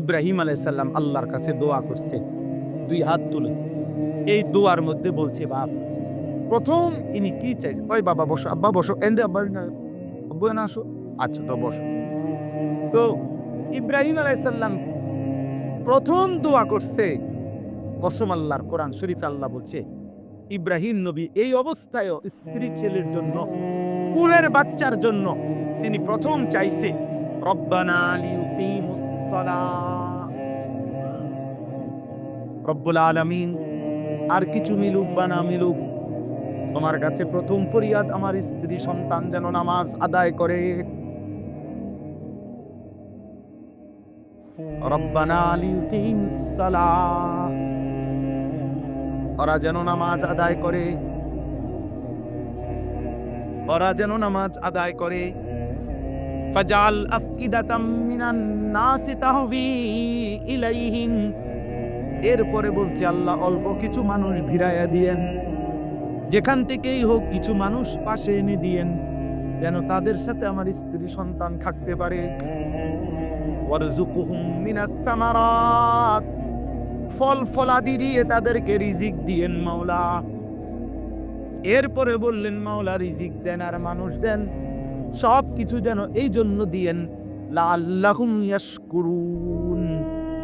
ইব্রাহিম আলাইসাল্লাম আল্লাহর কাছে দোয়া করছে দুই হাত তুলে। এই দোয়ার মধ্যে বলছে, বাপ, প্রথম ইনি কি চাইছে? ওই বাবা, বসো, আব্বা, বসো। এন্দে, আব্বা আব্বু না আসো। আচ্ছা তো বসো। তো ইব্রাহিম আলাইসাল্লাম প্রথম দোয়া করছে। কসম আল্লাহর কোরআন শরীফ আল্লাহ বলছে, ইব্রাহিম নবী, এই অবস্থায়ও স্ত্রী ছেলের জন্য, কুলের বাচ্চার জন্য তিনি প্রথম চাইছে, রব্বানা লিউকিমুস রব্বুল আলামিন, আর কিছু মিলুক বা না মিলুক, তোমার কাছে প্রথম ফরিয়াদ আমার স্ত্রী সন্তান যেন নামাজ আদায় করে। ওরা যেন নামাজ আদায় করে। ওরা যেন নামাজ আদায় করে। ফাজাল আফইদাতাম মিনান নাসি তাহভি ইলাইহিম এরপরে বলছে আল্লাহ, অল্প কিছু মানুষ ভিড়াইয়া দিয়েন। যেখান থেকেই হোক কিছু মানুষ পাশে এনে দিয়েন, যেন তাদের সাথে আমার স্ত্রী সন্তান থাকতে পারে। ফল ফলাদি দিয়ে তাদেরকে রিজিক দিয়েন মাওলা। এরপরে বললেন, মাওলা রিজিক দেন আর মানুষ দেন। সব কিছু যেন এই জন্য দিয়েন লাল্লাহুম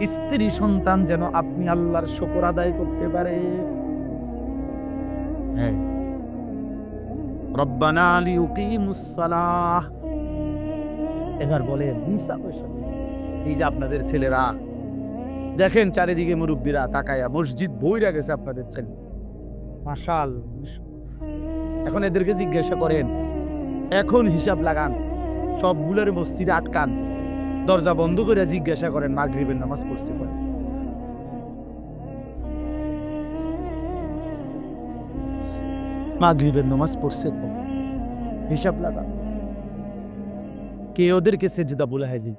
স্ত্রী সন্তান যেন আপনি আল্লাহর শুকর আদায় করতে পারে। হ্যাঁ। রব্বানা লিউকিমুস সালাহ এবার বলে হিংসা পয়সা। এই যে আপনাদের ছেলেরা, দেখেন চারিদিকে মুরব্বীরা তাকায়া, মসজিদ বইরা গেছে আপনাদের ছেলে। মাশাল। এখন এদেরকে জিজ্ঞাসা করেন এখন হিসাব লাগান। সবগুলোর মসজিদে আটকান। দরজা বন্ধ করে জিজ্ঞাসা করেন, মাগরিবের নামাজ পড়ছে পরে মাগরিবের নামাজ পড়ছে হিসাব লাগান। কে ওদেরকে সেজদা বুলায় জি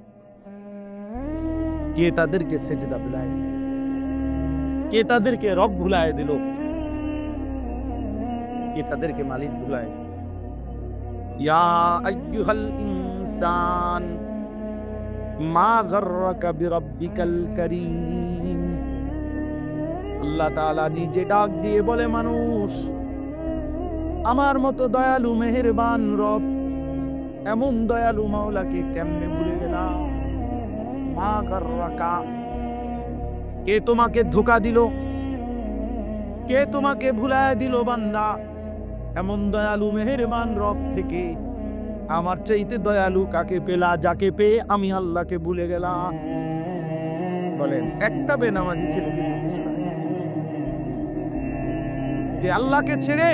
কে তাদেরকে সেজদা বুলায় কে তাদেরকে রব ভুলায় দিল? কে তাদেরকে মালিক ভুলায়? ইয়া ইনসান মা নিজে ডাক দিয়ে বলে, মানুষ, আমার মতো দয়ালু, মেহেরবান রব, এমন দয়ালু মাওলাকে কেমনে ভুলে গেলাম? মা কে তোমাকে ধোকা দিল? কে তোমাকে ভুলায় দিল বান্দা? এমন দয়ালু মেহেরবান রব থেকে। আমার চাইতে দয়ালু কাকে পেলা, যাকে পেয়ে আমি আল্লাহকে ভুলে গেলাম? বলেন, একটা বেনামাজি ছেলেকে জিজ্ঞেস। যে আল্লাহকে ছেড়ে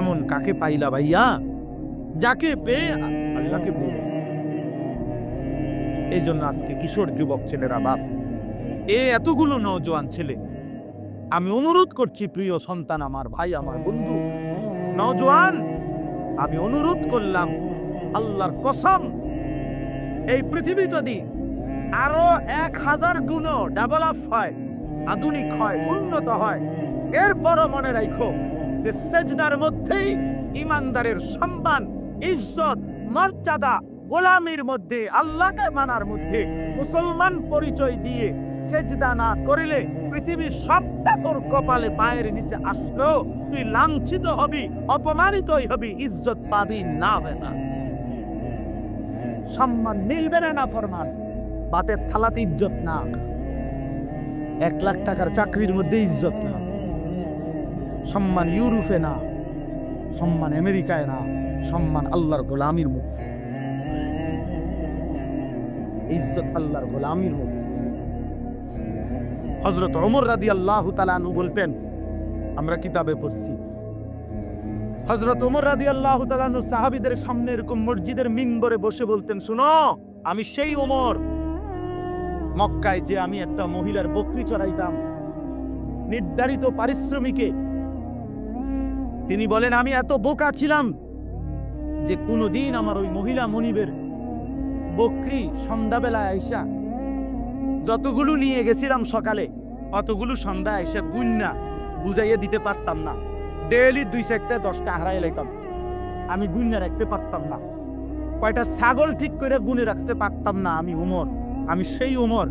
এমন কাকে পাইলা ভাইয়া? যাকে পেয়ে আল্লাহকে ভুলে এই জন্য আজকে কিশোর যুবক ছেলেরা, বাপ, এ এতগুলো নওজোয়ান ছেলে, আমি অনুরোধ করছি, প্রিয় সন্তান আমার, ভাই আমার, বন্ধু নওজোয়ান, আমি অনুরোধ করলাম আল্লাহর কসম, এই পৃথিবী যদি আরও এক হাজার গুণ ডেভেলপ হয়, আধুনিক হয়, উন্নত হয়, এরপরও মনে রাখো যে সেজদার মধ্যেই ইমানদারের সম্মান, ইজ্জত, মর্যাদা গোলামির মধ্যে, আল্লাহকে মানার মধ্যে মুসলমান পরিচয় দিয়ে সেজদা না করিলে পৃথিবীর সবটা তোর কপালে পায়ের নিচে আসলো। তুই লাঞ্ছিত হবি, অপমানিতই হবি ইজ্জত পাবি না। হবে সম্মান মিলবে না ফরমান বাতের থালাতে ইজ্জত না। এক লাখ টাকার চাকরির মধ্যে ইজ্জত না। সম্মান ইউরোপে না, সম্মান আমেরিকায় না, সম্মান আল্লাহর গোলামির মধ্যে ইজ্জত আল্লাহর গোলামির মধ্যে হজরত ওমর রাদি আল্লাহ তালানু বলতেন আমরা কিতাবে পড়ছি। হজরত ওমর রাদি আল্লাহ সাহাবিদের সামনে এরকম মসজিদের মিম্বরে বসে বলতেন, শুনো, আমি সেই ওমর। মক্কায় যে আমি একটা মহিলার বকরি চড়াইতাম, নির্ধারিত পারিশ্রমিকে। তিনি বলেন, আমি এত বোকা ছিলাম যে কোনোদিন আমার ওই মহিলা মনিবের বকরি সন্ধ্যাবেলায় আইসা যতগুলো নিয়ে গেছিলাম সকালে, অতগুলো সন্ধ্যা আইসা গুন্না বুঝাইয়া দিতে পারতাম না। ডেলি দুই চারটা দশটা হারাই লাইতাম। আমি গুন্না রাখতে পারতাম না। কয়টা ছাগল ঠিক করে গুনে রাখতে পারতাম না আমি উমর। আমি সেই উমর।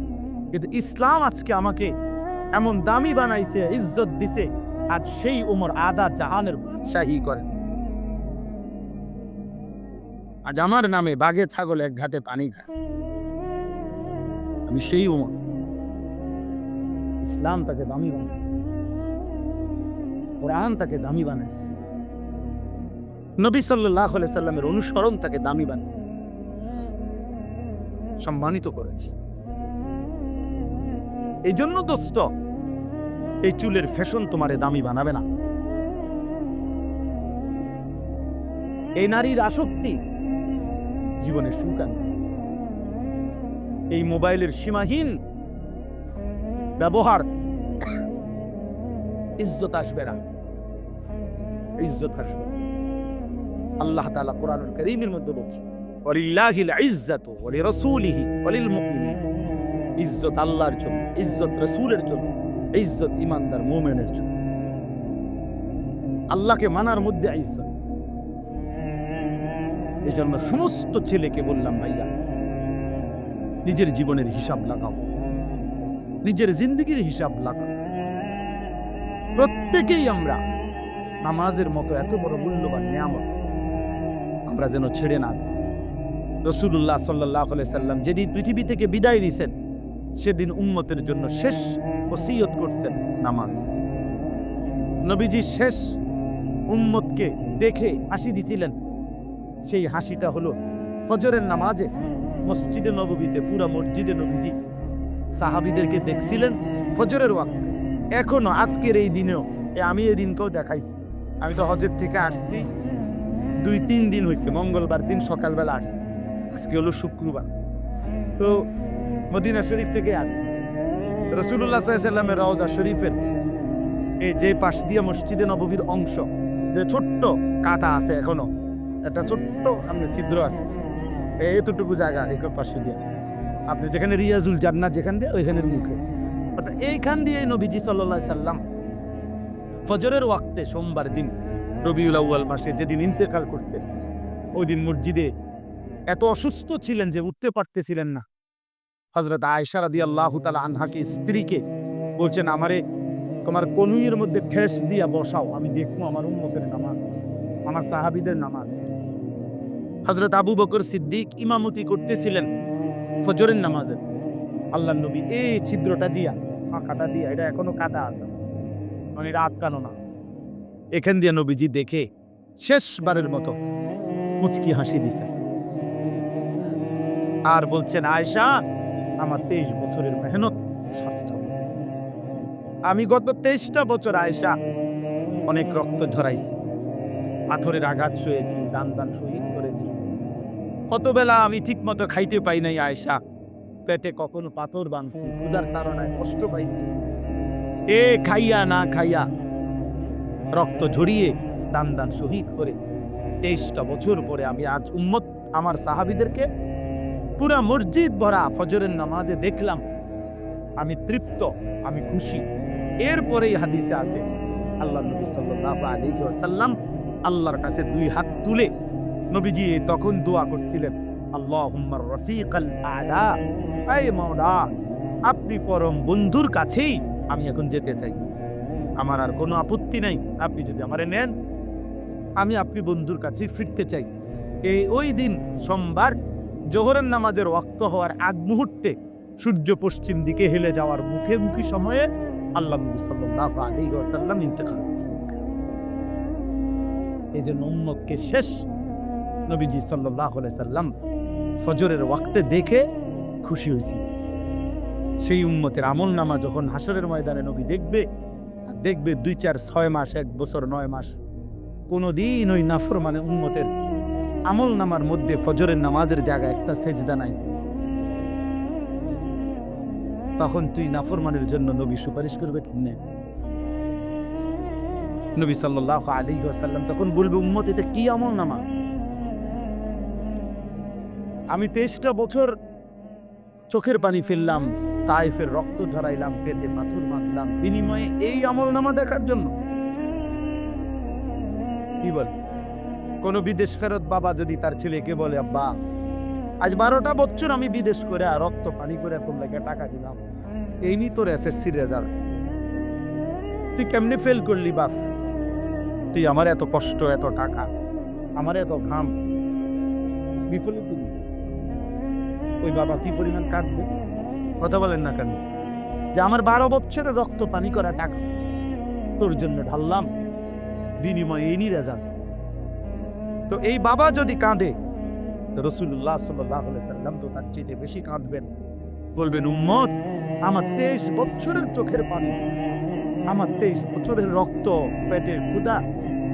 কিন্তু ইসলাম আজকে আমাকে এমন দামি বানাইছে, ইজ্জত দিছে আজ সেই উমর আদা জাহানের বাদশাহী করে। আজ আমার নামে বাঘে ছাগল এক ঘাটে পানি খায়। আমি সেই উমর। ইসলাম তাকে দামি বানাইছে। কোরআন তাকে দামি বানাইছে। নবী সাল্লাহ সাল্লামের অনুসরণ তাকে দামি বানিয়েছে সম্মানিত করেছে। এই জন্য দোস্ত, এই চুলের ফ্যাশন তোমারে দামি বানাবে না। এই নারীর আসক্তি জীবনে সুখ এই মোবাইলের সীমাহীন ব্যবহার ইজ্জত আসবে না। ইজ্জত আসবে। আল্লাহ তাআলা কোরআনুল কারীমের মধ্যে বলছে, ওয়ালিল্লাহিল ইজ্জাতু ওয়ালিরাসূলিহি ওয়ালিল মুমিনিন ইজ্জত আল্লাহর জন্য, ইজ্জত রাসূলের জন্য, ইজ্জত ইমানদার মুমিনের জন্য। আল্লাহকে মানার মধ্যে ইজ্জত। এই জন্য সমস্ত ছেলেকে বললাম, ভাইয়া, নিজের জীবনের হিসাব লাগাও। নিজের জিন্দগির হিসাব লাগাও। প্রত্যেকেই আমরা নামাজের মতো এত বড় মূল্যবান নিয়ামত আমরা যেন ছেড়ে না দিই। রসুল্লাহ সাল্লাহ সাল্লাম যেদিন পৃথিবী থেকে বিদায় নিছেন, সেদিন উম্মতের জন্য শেষ ওসিয়ত করছেন নামাজ। নবীজি শেষ উম্মতকে দেখে হাসি দিছিলেন। সেই হাসিটা হলো ফজরের নামাজে মসজিদে নববীতে পুরা মসজিদে নবীজি সাহাবিদেরকে দেখছিলেন ফজরের ওয়াক্তে। এখনও আজকের এই দিনেও আমি এই দিনকেও দেখাইছি। আমি তো হজের থেকে আসছি। দুই, তিন দিন হয়েছে মঙ্গলবার দিন সকালবেলা আসছি। আজকে হলো শুক্রবার। তো মদিনা শরীফ থেকে আসছি। রসুল্লাহ সাল্লামের রওজা শরীফের এই যে পাশ দিয়ে মসজিদে নববীর অংশ, যে ছোট্ট কাটা আছে এখনও, একটা ছোট্ট আপনি ছিদ্র আছে। এতটুকু জায়গা এই পাশে দিয়ে। আপনি যেখানে রিয়াজুল জান্নাত যেখান দিয়ে, ওইখানের মুখে। এইখান দিয়ে নবীজি সাল্লাহ সাল্লাম ফজরের ওয়াক্তে সোমবার দিন রবিউল মাসে যেদিন ইন্তেকাল করছেন ওই দিন মসজিদে এত অসুস্থ ছিলেন যে উঠতে পারতেছিলেন না। হজরত আয়সা রাদি আল্লাহ তালা আনহাকে স্ত্রীকে বলছেন, আমারে তোমার কনুইয়ের মধ্যে ঠেস দিয়া বসাও, আমি দেখব আমার উন্মতের নামাজ, আমার সাহাবিদের নামাজ। হজরত আবু বকর সিদ্দিক ইমামতি করতেছিলেন ফজরের নামাজের আল্লাহ নবী এই ছিদ্রটা দিয়া ফাঁকাটা দিয়া, এটা এখনও কাটা আছে। মানে এটা আটকানো না। এখান দিয়ে নবীজি দেখে শেষবারের মতো মুচকি হাসি দিছে। আর বলছেন আয়সা আমার তেইশ বছরের মেহনত সার্থক। আমি গত তেইশটা বছর আয়সা অনেক রক্ত ঝরাইছি। পাথরের আঘাত শুয়েছি, দান দান শহীদ করেছি। কত বেলা আমি ঠিক মতো খাইতে পাই নাই আয়সা পেটে কখনো পাথর বাঁধছি ক্ষুদার তাড়নায় কষ্ট পাইছি। এ খাইয়া না খাইয়া রক্ত ঝরিয়ে দান দান শহীদ করে তেইশটা বছর পরে আমি আজ উম্মত আমার সাহাবিদেরকে পুরা মসজিদ ভরা ফজরের নামাজে দেখলাম। আমি তৃপ্ত, আমি খুশি। এরপরেই হাদিসে আছে, আল্লাহ নবী সাল্লাল্লাহু আলাইহি ওয়াসাল্লাম আল্লাহর কাছে দুই হাত তুলে নবীজি তখন দোয়া করছিলেন আল্লাহুম্মার রফিকাল আলা। আপনি পরম বন্ধুর কাছেই আমি এখন যেতে চাই। আমার আর কোনো আপত্তি নাই, আপনি যদি আমারে নেন, আমি আপনি বন্ধুর কাছে ফিরতে চাই। এই ওই দিন সোমবার, জোহরের নামাজের ওয়াক্ত হওয়ার আগ মুহূর্তে সূর্য পশ্চিম দিকে হেলে যাওয়ার মুখে মুখী সময়ে আল্লাহ নবী ইন্তেকাল এই জন্য উম্মতকে শেষ নবীজি আলাইহি সাল্লাম ফজরের ওয়াক্তে দেখে খুশি হয়েছি। সেই উম্মতের আমল নামা যখন হাসরের ময়দানে নবী দেখবে দেখবে দুই চার ছয় মাস, এক বছর নয় মাস, কোনোদিন ওই নাফর মানে উম্মতের আমল নামার মধ্যে ফজরের নামাজের জায়গা একটা সেজদা নাই। তখন তুই নাফরমানের জন্য নবী সুপারিশ করবে কিনে। নবী সাল্লাহ আলী আসাল্লাম তখন বলবে, উম্মত, এটা কি আমল নামা? আমি তেইশটা বছর চোখের পানি ফেললাম তাইফের রক্ত ঝরাইলাম, পেটে পাথর বাঁধলাম, বিনিময়ে এই আমল নামা দেখার জন্য। কি বল? কোন বিদেশ ফেরত বাবা যদি তার ছেলেকে বলে, আব্বা, আজ বারোটা বছর আমি বিদেশ করে আর রক্ত, পানি করে তোমরা টাকা দিলাম। এই নি তোর এসএসসি রেজাল্ট। তুই কেমনে ফেল করলি, বাপ? তুই আমার এত কষ্ট, এত টাকা, আমার এত ঘাম। বিফলে তুমি ওই বাবা কি পরিমাণ কাঁদবে? কথা বলেন না কেন? যে আমার বারো বছরের রক্ত পানি করা টাকা, তোর জন্য ঢাললাম। বিনিময়ে এই নি রেজাল্ট তো এই বাবা যদি কাঁদে, তো রসুল্লাহ সাল্লাম তো তার চেয়ে বেশি কাঁদবেন। বলবেন, উম্মত, আমার তেইশ বছরের চোখের পানি, আমার তেইশ বছরের রক্ত, পেটের ক্ষুদা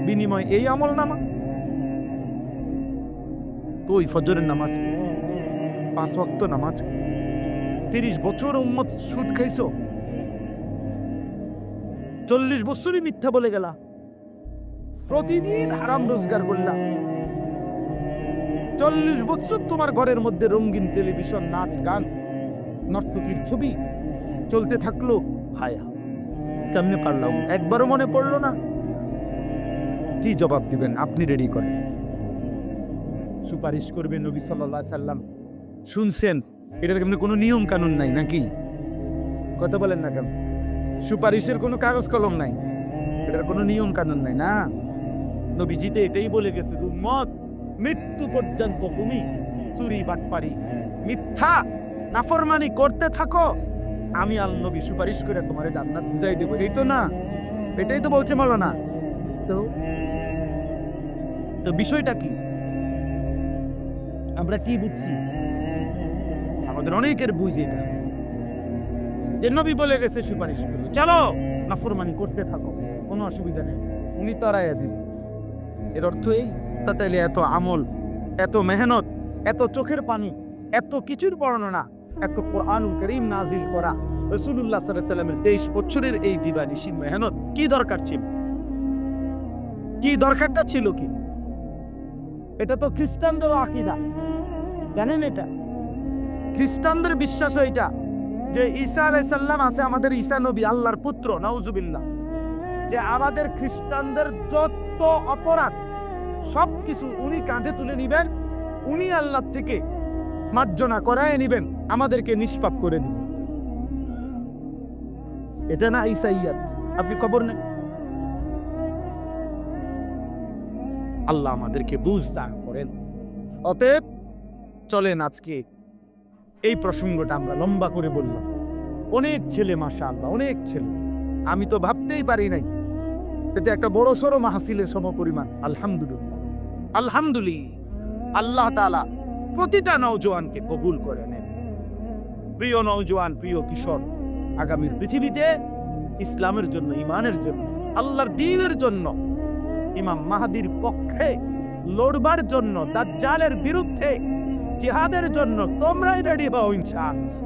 বিনিময় এই আমল নামা কই ফজরের নামাজ? পাঁচ ওয়াক্ত নামাজ। তিরিশ বছর উম্মত সুদ খাইছ। চল্লিশ বছরই মিথ্যা বলে গেলা। প্রতিদিন হারাম রোজগার করলাম চল্লিশ বছর তোমার ঘরের মধ্যে রঙিন টেলিভিশন, নাচ, গান, নর্তকীর ছবি চলতে থাকল। হায় হায়, কেমনে পারলাম? একবারও মনে পড়ল না। কি জবাব দিবেন? আপনি রেডি করেন। সুপারিশ করবে নবী সাল্লাহ সাল্লাম। শুনছেন? এটার কেমনি কোনো নিয়ম কানুন নাই নাকি? কথা বলেন না কেন? সুপারিশের কোনো কাগজ কলম নাই। এটার কোনো নিয়ম কানুন নাই না? নবীজিতে এটাই বলে গেছে উম্মত, মৃত্যু পর্যন্ত তুমি চুরি, বাটপারি, মিথ্যা, নাফরমানি করতে থাকো। আমি আল নবী সুপারিশ করে তোমারে জান্নাত বুঝাই দেবো। এই তো না, এটাই তো বলছে না তো তো বিষয়টা কি? আমরা কি বুঝছি? আমাদের অনেকের বুঝ এটা। যে নবী বলে গেছে, সুপারিশ করবে চলো, নাফরমানি করতে থাকো, কোনো অসুবিধা নেই। উনি তারাইয়া দিবেন এর অর্থ এই তা তাইলে এত আমল, এত মেহনত, এত চোখের পানি, এত কিছুর বর্ণনা, এত কোরআনুল করিম নাজিল করা রসুল্লাহ সাল্লামের তেইশ বছরের এই দিবানিশীন মেহনত কি দরকার ছিল? কি দরকারটা ছিল কি? এটা তো খ্রিস্টানদের আকিদা। জানেন এটা? খ্রিস্টানদের বিশ্বাস এটা যে ঈসা আলাইসাল্লাম আছে আমাদের ঈসা নবী, আল্লাহর পুত্র, নাউজুবিল্লাহ। যে আমাদের খ্রিস্টানদের যত অপরাধ সব কিছু উনি কাঁধে তুলে নিবেন, উনি আল্লাহ থেকে মার্জনা করায় নিবেন, আমাদেরকে নিষ্পাপ করে দিবেন এটা না ইসাইয়াত আপনি খবর নেন। আল্লাহ আমাদেরকে বুঝ দান করেন। অতএব চলেন আজকে এই প্রসঙ্গটা আমরা লম্বা করে বললাম। অনেক ছেলে মাসা আল্লাহ অনেক ছেলে। আমি তো ভাবতেই পারি নাই। এতে একটা বড় সড়ো মাহফিলের সম পরিমাণ আলহামদুলিল্লাহ। আলহামদুলিল্লাহ, আল্লাহ তালা প্রতিটা নৌজওয়ানকে কবুল করে নেন। প্রিয় নৌজওয়ান প্রিয় কিশোর, আগামীর পৃথিবীতে ইসলামের জন্য ইমানের জন্য, আল্লাহর দিনের জন্য, ইমাম মাহাদির পক্ষে লড়বার জন্য, দাজ্জালের বিরুদ্ধে জিহাদের জন্য তোমরাই রেডি হও, ইনশাআল্লাহ।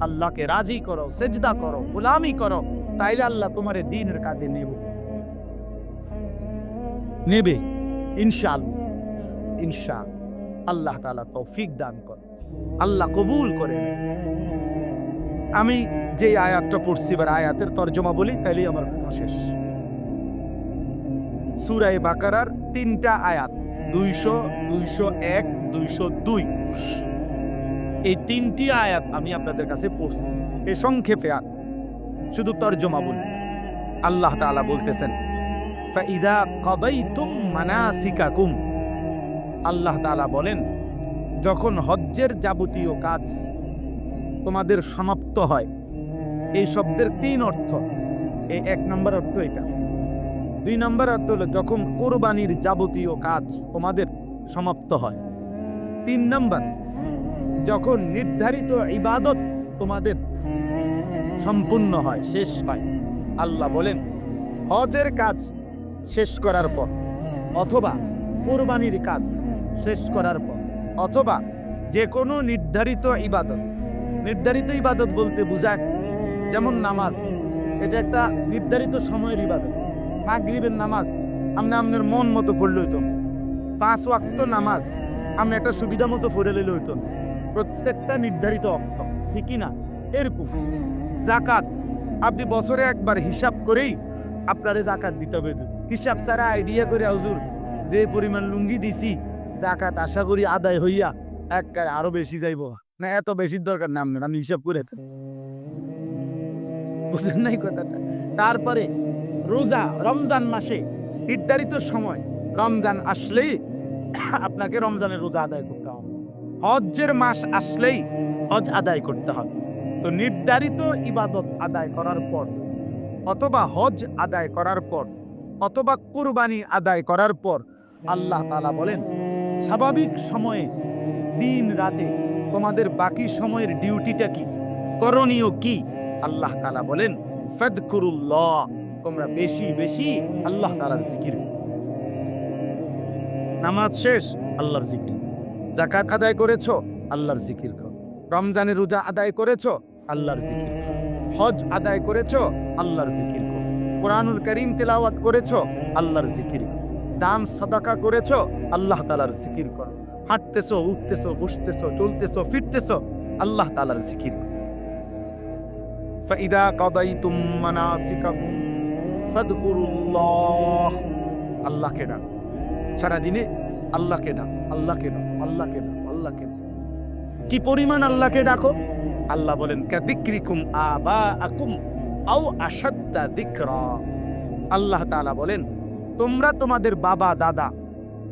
আল্লাহকে রাজি করো, সেজদা করো, গোলামি করো, তাইলে আল্লাহ তোমার দিনের কাজে নেব। নেবে, ইনশাআল্লাহ ইনশা আল্লাহ তাআলা তৌফিক দান কর। আল্লাহ কবুল করে আমি যে আয়াতটা পড়ছি, এবার আয়াতের তর্জমা বলি, তাইলেই আমার কথা শেষ। সুরাই বাকারার তিনটা আয়াত, দুইশো দুইশো এক দুইশো দুই। এই তিনটি আয়াত আমি আপনাদের কাছে পড়ছি। এ সংক্ষেপে আর শুধু তর্জমা বলি। আল্লাহ তাআলা বলতেছেন, ফাইদা কবাইতুম মানাসিকাকুম। আল্লাহ তাআলা বলেন, যখন হজ্জের যাবতীয় কাজ তোমাদের সমাপ্ত হয়, এই শব্দের তিন অর্থ। এই এক নম্বর অর্থ এটা। দুই নম্বর অর্থ হলো, যখন কোরবানির যাবতীয় কাজ তোমাদের সমাপ্ত হয় তিন নম্বর, যখন নির্ধারিত ইবাদত তোমাদের সম্পূর্ণ হয়, শেষ পায় আল্লাহ বলেন, হজের কাজ শেষ করার পর, অথবা কোরবানির কাজ শেষ করার পর, অথবা যে কোনো নির্ধারিত ইবাদত নির্ধারিত ইবাদত বলতে বোঝায় যেমন নামাজ, এটা একটা নির্ধারিত সময়ের ইবাদত মাগরিবের নামাজ আপনি আপনার মন মতো পড়লে হইতো না। পাঁচ ওয়াক্ত নামাজ আপনি একটা সুবিধা মতো পড়ে লইলে হইতো প্রত্যেকটা নির্ধারিত অক্ত। ঠিকই না? এরকম। জাকাত। আপনি বছরে একবার হিসাব করেই আপনারে জাকাত দিতে হবে। হিসাব ছাড়া আইডিয়া করে হুজুর, যে পরিমাণ লুঙ্গি দিছি, জাকাত আশা করি আদায় হইয়া একবারে আরও বেশি যাইব। না, এত বেশি দরকার নাম নেন আমি হিসাব করে বুঝলেন নাই কথাটা? তারপরে রোজা, রমজান মাসে নির্ধারিত সময়, রমজান আসলেই আপনাকে রমজানের রোজা আদায় করতে হবে। হজ্জের মাস আসলেই হজ আদায় করতে হবে। তো নির্ধারিত ইবাদত আদায় করার পর, অথবা হজ আদায় করার পর, অথবা কুরবানি আদায় করার পর, আল্লাহ তাআলা বলেন, স্বাভাবিক সময়ে দিন রাতে তোমাদের বাকি সময়ের ডিউটিটা কি? করণীয় কি? আল্লাহ তাআলা বলেন ফেদ ফাদকুরুল্লাহ, তোমরা বেশি বেশি আল্লাহ তাআলার জিকির করো। নামাজ শেষ আল্লাহর জিকির জাকাত আদায় করেছো আল্লাহর জিকির করো রমজানের রোজা আদায় করেছো আল্লাহর জিকির করো হজ আদায় করেছো আল্লাহর জিকির করো কোরআনুল করিম তেলাওয়াত করেছো আল্লাহর জিকির করো দান সদাকা করেছো আল্লাহ তাআলার জিকির করো হাঁটতেছো উঠতেছো বসতেছো চলতেছো ফিরতেছো আল্লাহ তাআলার জিকির করো فإذا قضيتم مناسككم فاذكروا الله আল্লাহকে ডাক সারাদিনে আল্লাহকে ডাক আল্লাহকে ডাক আল্লাহকে ডাক আল্লাহকে ডাক। কি পরিমাণ আল্লাহকে ডাকো? আল্লাহ বলেন কাদিক্রিকুম আবা আকুম আও আসাদ্দা দিকরা। আল্লাহ তাআলা বলেন, তোমরা তোমাদের বাবা, দাদা,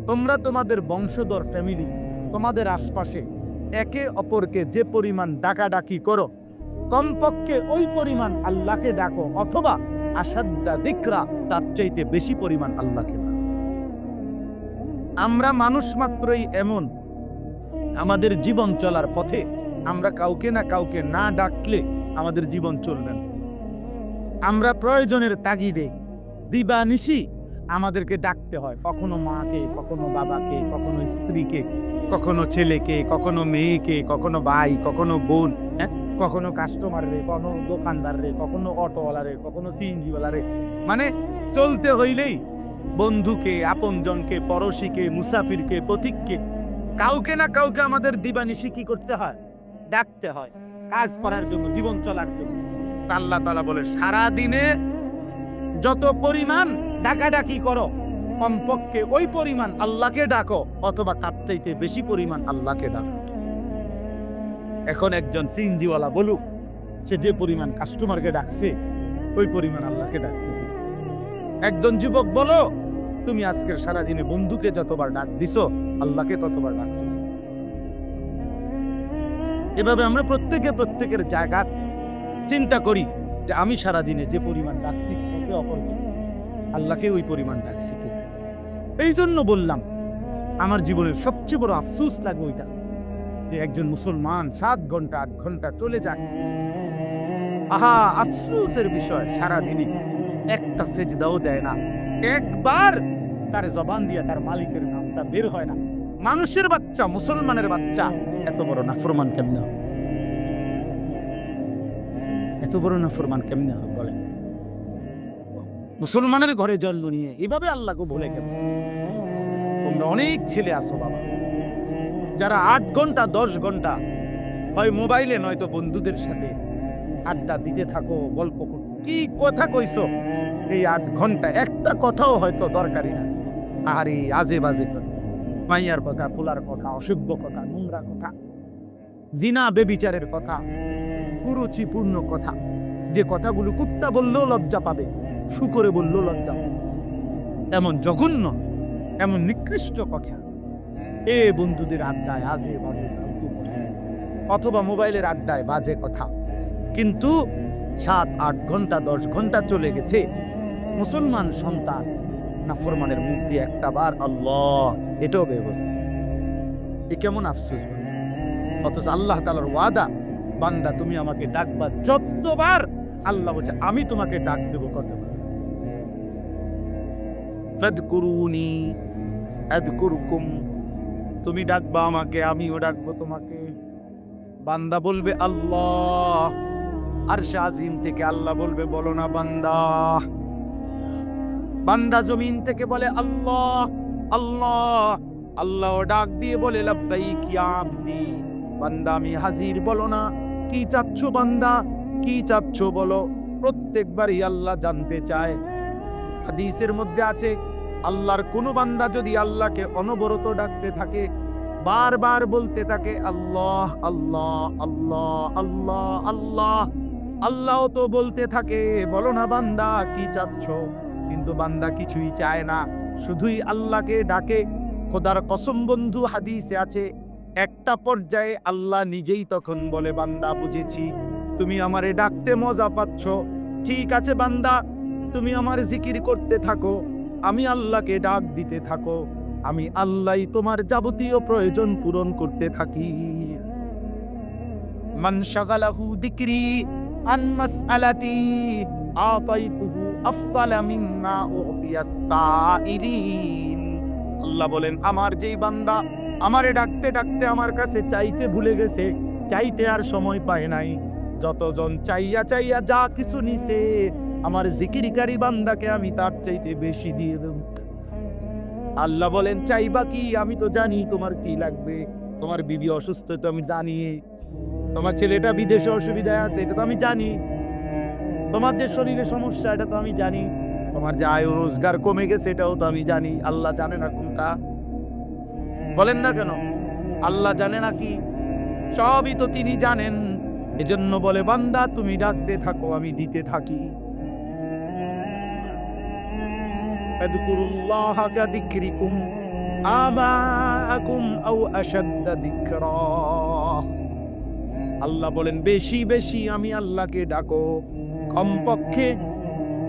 তোমরা তোমাদের বংশধর ফ্যামিলি তোমাদের আশপাশে একে অপরকে যে পরিমাণ ডাকাডাকি করো, কমপক্ষে ওই পরিমাণ আল্লাহকে ডাকো অথবা আসাদ্দা দিকরা, তার চাইতে বেশি পরিমাণ আল্লাহকে ডাকো। আমরা মানুষ মাত্রই এমন। আমাদের জীবন চলার পথে আমরা কাউকে না কাউকে না ডাকলে আমাদের জীবন চলবে না। আমরা প্রয়োজনের তাগিদে দিবানিশি আমাদেরকে ডাকতে হয়, কখনো মাকে, কখনো বাবাকে, কখনো স্ত্রীকে, কখনো ছেলেকে, কখনো মেয়েকে, কখনো ভাই, কখনো বোন হ্যাঁ? কখনো কাস্টমার রে, কখনো দোকানদার রে, কখনো অটোওয়ালা রে, কখনো সিএনজিওয়ালা রে। মানে চলতে হইলেই বন্ধুকে, আপনজনকে, পড়শিকে, মুসাফিরকে, পথিককে, কাউকে না কাউকে আমাদের দিবানিশি কি করতে হয়? ডাকতে হয়, কাজ করার জন্য, জীবন চলার জন্য। আল্লাহ তালা বলে সারা দিনে যত পরিমাণ ডাকাডাকি করো, কমপক্ষে ওই পরিমাণ আল্লাহকে ডাকো, অথবা তার চাইতে বেশি পরিমাণ আল্লাহকে ডাকো। এখন একজন সিএনজিওয়ালা বলুক, সে যে পরিমাণ কাস্টমারকে ডাকছে, ওই পরিমাণ আল্লাহকে ডাকছে। একজন যুবক বলো তুমি আজকের সারাদিনে বন্ধুকে যতবার ডাক দিছো, আল্লাহকে ততবার ডাকছো। এভাবে আমরা প্রত্যেকে প্রত্যেকের জায়গা চিন্তা করি যে আমি সারাদিনে যে পরিমাণ ডাকছি, একে অপরকে। আল্লাহকে ওই পরিমাণ ডাকছি এই জন্য বললাম, আমার জীবনের সবচেয়ে বড় আফসুস লাগে ওইটা, যে একজন মুসলমান সাত ঘণ্টা, আট ঘণ্টা চলে যায়। আহা, আফসুসের বিষয়, সারাদিনে একটা সেজদাও দেয় না। একবার তার জবান দিয়ে তার মালিকের নামটা বের হয় না। মানুষের বাচ্চা, মুসলমানের বাচ্চা। এত বড় নাফরমান কেমনে হবে? এত বড় নাফরমান কেমনে হবে বলে মুসলমানের ঘরে জন্ম নিয়ে এভাবে আল্লাহকে ভুলে গেল। তোমরা অনেক ছেলে আসো বাবা। যারা আট ঘণ্টা, দশ ঘণ্টা হয় মোবাইলে, নয়তো বন্ধুদের সাথে আড্ডা দিতে থাকো, গল্প করতে কি কথা কইছো? এই আট ঘণ্টা, একটা কথাও হয়তো দরকারি না আরে আজে বাজে কথা। মাইয়ার কথা, ফুলার কথা, অসভ্য কথা, নোংরা কথা, জিনা বেবিচারের কথা, কুরুচিপূর্ণ কথা, যে কথাগুলো কুত্তা বললেও লজ্জা পাবে, শুকরে বললেও লজ্জা পাবে। এমন জঘন্য, এমন নিকৃষ্ট কথা, এ বন্ধুদের আড্ডায় আজে বাজে অথবা মোবাইলের আড্ডায় বাজে কথা। কিন্তু সাত, আট ঘণ্টা, দশ ঘণ্টা চলে গেছে। মুসলমান সন্তান নাফরমানের মুখ দিয়ে একটা বার আল্লাহ, এটাও ব্যবস্থা এ কেমন আফসোস অথচ আল্লাহ তালার ওয়াদা, বান্দা তুমি আমাকে ডাকবা যতবার, আল্লাহ বলছে, আমি তোমাকে ডাক দেবো আদকুরকুম তুমি ডাকবা আমাকে, আমিও ডাকবো তোমাকে। বান্দা বলবে, আল্লাহ। আর শাহিম থেকে আল্লাহ বলবে, বলো না বান্দা। বান্দা জমিন থেকে বলে, আল্লাহ আল্লাহ। আল্লাহ ডাক দিয়ে বলে, লাব্বাইক ইয়া আবদি। বান্দা, আমি হাজির, বলো না। কি চাচ্ছ বান্দা? কি চাচ্ছ বলো? প্রত্যেকবারই আল্লাহ জানতে চায়। হাদিসের মধ্যে আছে, আল্লাহর কোনো বান্দা যদি আল্লাহকে অনবরত ডাকতে থাকে, বারবার বলতে থাকে, আল্লাহ আল্লাহ আল্লাহ আল্লাহ আল্লাহ। আল্লাহ তো বলতে থাকে, বলো না বান্দা, কি চাচ্ছ? কিন্তু বান্দা কিছুই চায় না। শুধুই আল্লাহকে ডাকে। খোদার কসম বন্ধু, হাদিসে আছে, একটা পর্যায়ে আল্লাহ নিজেই তখন বলে, বান্দা, বুঝেছি। তুমি আমারে ডাকতে মজা পাচ্ছ। ঠিক আছে, বান্দা, তুমি আমার জিকির করতে থাকো। আমি আল্লাহকে ডাক দিতে থাকো। আমি আল্লাহ তোমার যাবতীয় প্রয়োজন পূরণ করতে থাকি। মান শাগালাহু দিকরি আন মাসআলাতি আতাইতুহু আল্লাহ বলেন, আমার যেই বান্দা আমারে ডাকতে ডাকতে আমার কাছে চাইতে ভুলে গেছে, চাইতে আর সময় পায় নাই। যতজন চাইয়া চাইয়া যা কিছু নিছে, আমার জিকিরকারী বান্দাকে আমি তার চাইতে বেশি দিয়ে দেব। আল্লাহ বলেন, চাইবা কি? আমি তো জানি তোমার কি লাগবে। তোমার বিবি অসুস্থ তো আমি জানি। তোমার ছেলেটা বিদেশে অসুবিধায় আছে, এটা তো আমি জানি। তোমার যে শরীরে সমস্যা এটা তো আমি জানি তোমার যে আয় রোজগার কমে গেছে এটাও তো আমি জানি আল্লাহ জানে না কোনটা বলেন না কেন আল্লাহ জানে না কি সবই তো তিনি জানেন এজন্য বলে বান্দা তুমি ডাকতে থাকো আমি দিতে থাকি اذكروا كذكركم آباءكم أو أشد ذكرا আল্লাহ বলেন বেশি বেশি আমি আল্লাহকে ডাকো কমপক্ষে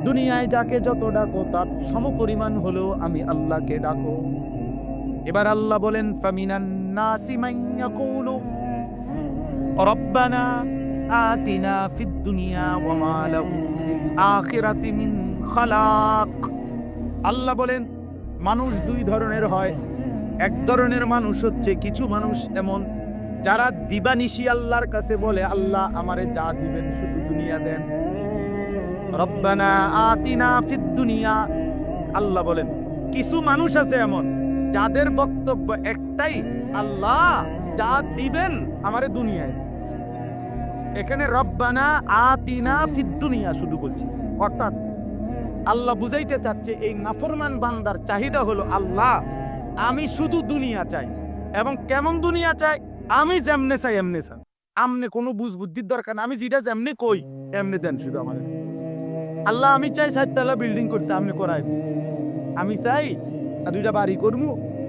দুনিয়ায় যাকে যত ডাকো, তার সমপরিমাণ হলেও আমি আল্লাহকে ডাকো। এবার আল্লাহ বলেন দুনিয়া খালাক। আল্লাহ বলেন, মানুষ দুই ধরনের হয়। এক ধরনের মানুষ হচ্ছে কিছু মানুষ এমন, যারা দিবানিশি আল্লাহর কাছে বলে, আল্লাহ আমারে যা দিবেন শুধু দুনিয়া দেন। রব্বানা আল্লাহ বলেন, কিছু মানুষ আছে এমন, যাদের বক্তব্য একটাই, আল্লাহ যা দিবেন আমারে দুনিয়ায়। এখানে রব্বানা আতিনা ফিদ দুনিয়া শুধু বলছি। অর্থাৎ আল্লাহ বুঝাইতে চাচ্ছে, এই নাফরমান বান্দার চাহিদা হলো আল্লাহ, আমি শুধু দুনিয়া চাই এবং কেমন দুনিয়া চাই, আমি যেমনে চাই, এমনে চাই। আমনে কোনো বুঝ বুদ্ধির দরকার না, আমি যেটা যেমনি কই, এমনি দেন শুধু আমার। আল্লাহ, আমি চাই চারতলা বিল্ডিং করতে আপনি করাই। আমি চাই দুইটা বাড়ি করব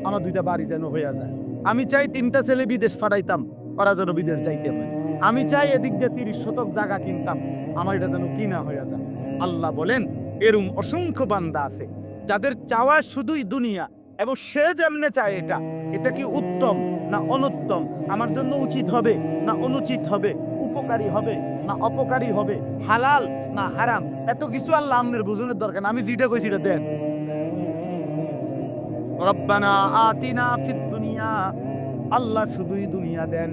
আমার দুইটা বাড়ি যেন হইয়া যায়। আমি চাই তিনটা ছেলে বিদেশ ফাটাইতাম, ওরা যেন বিদেশ যাইতে পারে। আমি চাই এদিক দিয়ে তিরিশ শতক জায়গা কিনতাম, আমার এটা যেন কিনা হইয়া যায়। আল্লাহ বলেন, এরম অসংখ্য বান্দা আছে, যাদের চাওয়া শুধুই দুনিয়া, এবং সে যেমনে চায় এটা এটা কি উত্তম না অনুত্তম? আমার জন্য উচিত হবে না অনুচিত হবে? উপকারী হবে? না অপকারী হবে। হালাল না হারাম। এত কিছু আল্লাহ আমনের বুঝনের দরকার আমি যেটা কইছি এটা দেন। রব্বানা আতিনা ফিদ দুনিয়া। আল্লাহ শুধুই দুনিয়া দেন।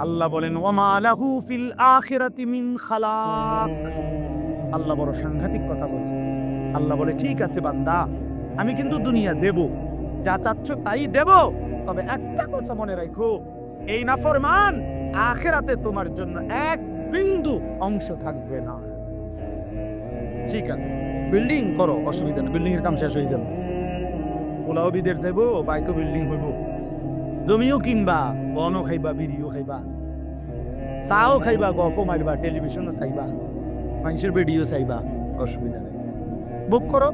আল্লাহ বলেন ওয়ামা লাহু ফিল আখিরাতি মিন খালাক। আল্লাহ বড় সাংঘাতিক কথা বলছে। আল্লাহ বলে, ঠিক আছে বান্দা, আমি কিন্তু দুনিয়া দেব। যা চাচ্ছ তাই দেব। তবে একটা কথা মনে রাখো, এই নাফরমান আখেরাতে তোমার জন্য এক বিন্দু অংশ থাকবে না। ঠিক আছে। বিল্ডিং করো, অসুবিধা নেই। বিল্ডিং এর কাম শেষ হয়ে যাবে। পোলাও বিদের যাইব, বাইকও বিল্ডিং হইব। জমিও কিনবা, বনও খাইবা, বিড়িও খাইবা। চাও খাইবা গফও মারবা টেলিভিশনও চাইবা। মানুষের ভিডিও চাইবা, অসুবিধা নেই। বুক করো।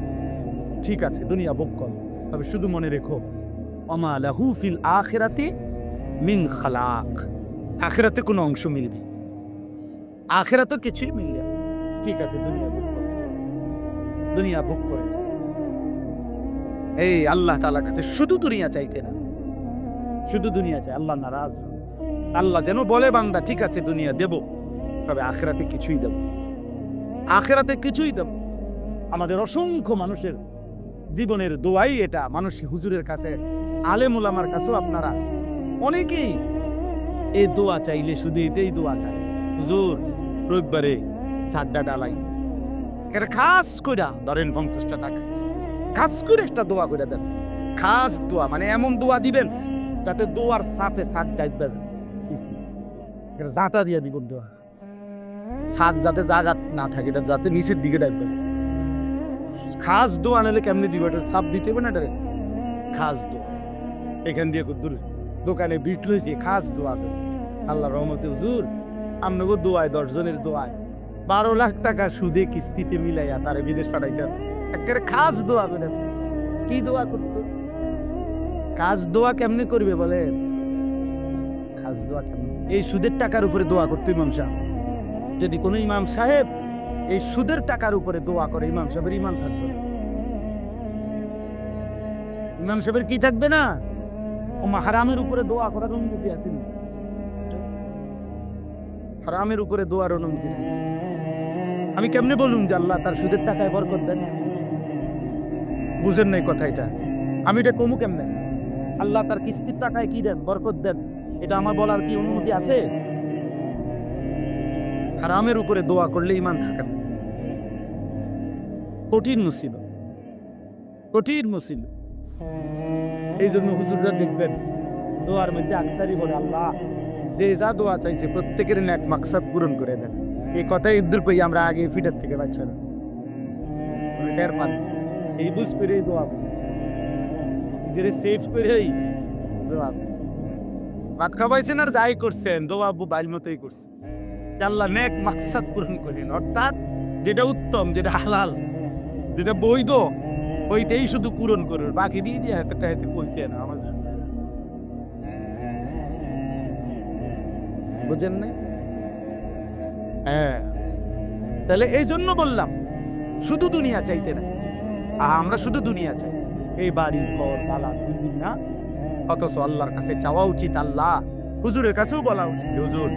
ঠিক আছে, দুনিয়া বুক করো। তবে শুধু মনে রেখো অমা লাহু ফিল আখিরাতি মিন খালাক। আখিরাতে কোনো অংশ মিলবে। আখিরাতে কিছুই মিলবে না। ঠিক আছে, দুনিয়া বুক করেছে। দুনিয়া বুক করেছে। এই আল্লাহ তাআলার কাছে শুধু দুনিয়া চাইতে না, শুধু দুনিয়া চাই। আল্লাহ নারাজ। আল্লাহ যেন বলে, বান্দা, ঠিক আছে, দুনিয়া দেব, তবে আখেরাতে কিছুই দেব আখেরাতে কিছুই দেব আমাদের অসংখ্য মানুষের জীবনের দোয়াই এটা। মানুষ হুজুরের কাছে আলেম ওলামার কাছেও আপনারা অনেকেই এই দোয়া চাইলে শুধু এটাই দোয়া চায়। হুজুর রবিবারে সাড্ডা ডালাই। এটা খাস কইরা ধরেন পঞ্চাশটা টাকা। খাস করে একটা দোয়া করে দেন। খাস দোয়া মানে এমন দোয়া দিবেন যাতে দোয়ার সাফে সাত ডাইবেন জাতা দিয়ে দিবেন দোয়া। ছাদ যাতে জায়গা না থাকে যাতে নিচের দিকে ডাইবেন খাস দোয়া নাহলে কেমনি দিব? এটা সাপ দিতে হবে না এটা খাস দোয়া। এখান দিয়ে দোকানে বিট লইছে খাস দোয়া। আল্লাহ রহমতে হুজুর দোয়ায় বারো লাখ টাকা সুদে কিস্তিতে মিলাইয়া বিদেশ পাঠাইতেছে। একেবারে খাস দোয়া করে কি দোয়া করতো? কাজ দোয়া কেমনে করবে বলে খাস দোয়া এই সুদের টাকার উপরে দোয়া করতো ইমাম সাহেব। যদি কোনো ইমাম সাহেব এই সুদের টাকার উপরে দোয়া করে, ইমাম সাহেবের ইমান থাকবে ইমাম সাহেবের কি থাকবে না? ও মা হারামের উপরে দোয়া করার অনুমতি আছে না? হারামের উপরে দোয়ার অনুমতি আমি কেমনে বলুন যে আল্লাহ তার সুদের টাকায় বরকত দেন? বুঝেন নাই কথা এটা। আমি এটা কমু কেমনে? আল্লাহ তার কিস্তির টাকায় কি দেন, বরকত দেন? এটা আমার বলার কি অনুমতি আছে? হারামের উপরে দোয়া করলে ইমান থাকে না। কঠিন মুসিব কঠিন মুসিব এই জন্য হুজুররা দেখবেন, দোয়ার মধ্যে আকসারি বলে, আল্লাহ যে যা দোয়া চাইছে প্রত্যেকের ন্যাক মাকসাদ পূরণ করে দেন। এই কথাই ইদ্দুর কই আমরা আগে ফিটার থেকে বাচ্চা টের এই বুঝ করেই দোয়া। নিজের সেভ করেই দোয়া ভাত খাওয়াইছেন আর যাই করছেন, দোয়া বাইল মতোই করছে। যে আল্লাহ নেক মাকসাদ পূরণ করেন। অর্থাৎ যেটা উত্তম, যেটা হালাল, যেটা বৈধ, ওইটাই শুধু পূরণ করুন। বাকি দিয়ে হাতে কইছে না। আমার বুঝেন না হ্যাঁ। তাহলে এই জন্য বললাম শুধু দুনিয়া চাইতে না আহ, আমরা শুধু দুনিয়া চাই। এই বাড়ি ঘর বালা বিল্ডিং না? অথচ আল্লাহর কাছে চাওয়া উচিত আল্লাহ হুজুরের কাছেও বলা উচিত হুজুর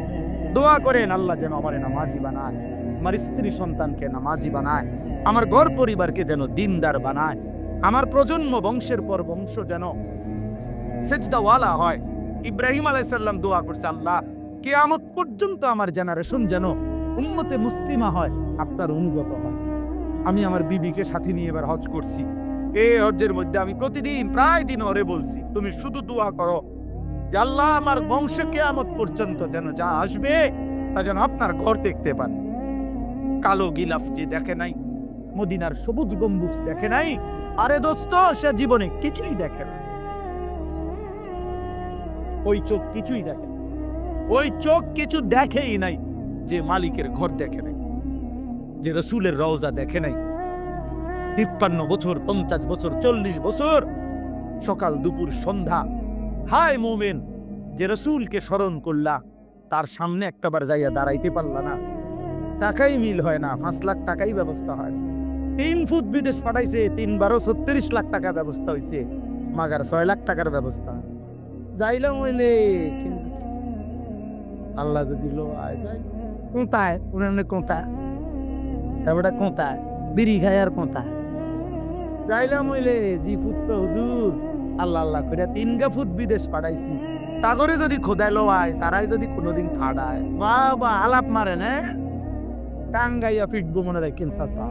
দোয়া করেন আল্লাহ যেন আমার নামাজি বানায় আমার স্ত্রী সন্তানকে নামাজি বানায় আমার ঘর পরিবারকে যেন দিনদার বানায় আমার প্রজন্ম বংশের পর বংশ যেন সেজদাওয়ালা হয়। ইব্রাহিম আলাইসাল্লাম দোয়া করছে আল্লাহ কেয়ামত পর্যন্ত আমার জেনারেশন যেন উন্মতে মুসলিমা হয়, আপনার অনুগত হয়। আমি আমার বিবিকে সাথে নিয়ে এবার হজ করছি। এই হজ্জের মধ্যে আমি প্রতিদিন প্রায় দিন ওরে বলছি, তুমি শুধু দোয়া করো যে আল্লাহ আমার বংশ কেয়ামত পর্যন্ত যেন যা আসবে, তা যেন আপনার ঘর দেখতে পান। কালো গিলাফ যে দেখে নাই, মদিনার সবুজ গম্বুজ দেখে নাই, আরে দোস্ত, সে জীবনে কিছুই দেখে না। ওই চোখ কিছুই দেখে না। ওই চোখ কিছু দেখেই নাই, যে মালিকের ঘর দেখে নাই, যে রসুলের রওজা দেখে নাই। তিপ্পান্ন বছর, পঞ্চাশ বছর, চল্লিশ বছর, সকাল, দুপুর, সন্ধ্যা। হায় মোমেন, যে রসুলকে স্মরণ করলা, তার সামনে একটাবার যাইয়া দাঁড়াইতে পারলা না। টাকাই মিল হয় না, পাঁচ লাখ টাকাই ব্যবস্থা হয়। তিন ফুট বিদেশ পাঠাইছে, তিনবারও ছত্রিশ লাখ টাকা ব্যবস্থা হয়েছে মাগার ছয় লাখ টাকার ব্যবস্থা। যাইলাম হইলে কিন্তু? আল্লাহ যদি লো আয় যায়। কোথায় উনানে কোথায় এবারে কোথায় বিড়ি খায় আর কোথায় যাইলাম হইলে জি ফুট তো হুজুর। আল্লাহ আল্লাহ করে তিন ফুট বিদেশ পাঠাইছি তা করে যদি খোদাই লো আয় তারাই যদি কোনোদিন ফাড়ায়। বা বা আলাপ মারে না টাঙ্গাইয়া ফিটবো মনে রাখেন চাচা।